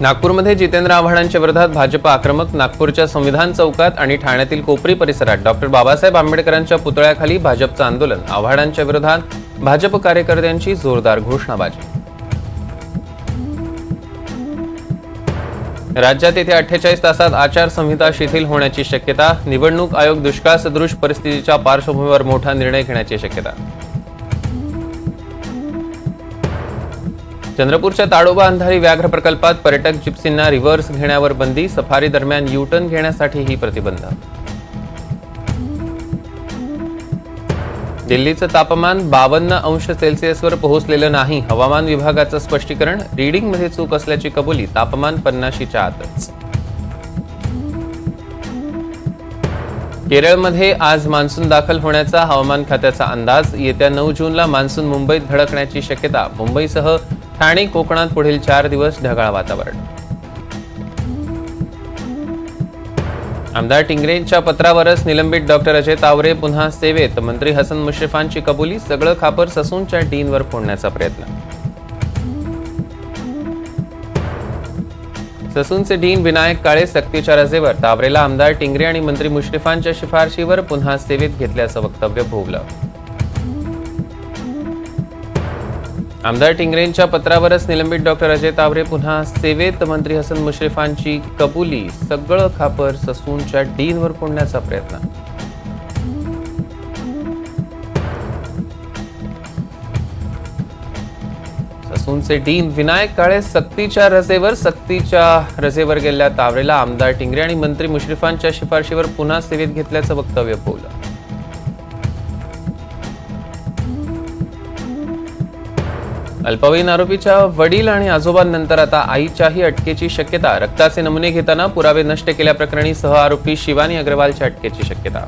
नागपूरमध्ये जितेंद्र आव्हाडांच्या विरोधात भाजप आक्रमक नागपूरच्या संविधान चौकात आणि ठाण्यातील कोपरी परिसरात डॉक्टर बाबासाहेब आंबेडकरांच्या पुतळ्याखाली भाजपचं आंदोलन. आव्हाडांच्या विरोधात भाजप कार्यकर्त्यांची जोरदार घोषणाबाजी. राज्यात येत्या अठ्ठेचाळीस तासात आचारसंहिता शिथिल होण्याची शक्यता निवडणूक आयोग दुष्काळ सदृश परिस्थितीच्या पार्श्वभूमीवर मोठा निर्णय घेण्याची शक्यता. चंद्रपूरच्या ताडोबा अंधारी व्याघ्र प्रकल्पात पर्यटक जिप्सींना रिव्हर्स घेण्यावर बंदी सफारी दरम्यान युटर्न घेण्यासाठीही प्रतिबंध. दिल्लीचं तापमान बावन्न अंश सेल्सिअसवर पोहोचलेलं नाही. हवामान विभागाचं स्पष्टीकरण रिडिंगमध्ये चूक असल्याची कबुली तापमान पन्नाशीच्या आतच. केरळमध्ये आज मान्सून दाखल होण्याचा हवामान खात्याचा अंदाज येत्या नऊ जूनला मान्सून मुंबईत धडकण्याची शक्यता मुंबईसह ठाणे कोकणात पुढील चार दिवस ढगाळ वातावरण. आमदार टिंगरेंच्या पत्रावरच निलंबित डॉक्टर अजय तावरे पुन्हा सेवेत. मंत्री हसन मुश्रीफांची कबुली सगळं खापर ससूनच्या डीनवर फोडण्याचा प्रयत्न. ससूनचे डीन विनायक काळे सक्तीच्या रजेवर. तावरेला आमदार टिंगरे आणि मंत्री मुश्रीफांच्या शिफारशीवर पुन्हा सेवेत घेतल्याचं वक्तव्य भोवलं. आमदार टिंगरेंच्या पत्रावरच निलंबित डॉक्टर अजय तावरे पुन्हा सेवेत मंत्री हसन मुश्रीफांची कबुली सगळं खापर ससूनच्या डीनवर फोडण्याचा प्रयत्न. ससूनचे डीन विनायक काळे सक्तीच्या रजेवर सक्तीच्या रजेवर गेलेल्या तावरेला आमदार टिंगरे आणि मंत्री मुश्रीफांच्या शिफारशीवर पुन्हा सेवेत घेतल्याचं वक्तव्य बोललं अल्पवयीन आरोपीच्या वडील आणि आजोबांनंतर आता आईच्याही अटकेची शक्यता. रक्ताचे नमुने घेताना पुरावे नष्ट केल्याप्रकरणी सह आरोपी शिवानी अग्रवालच्या अटकेची शक्यता.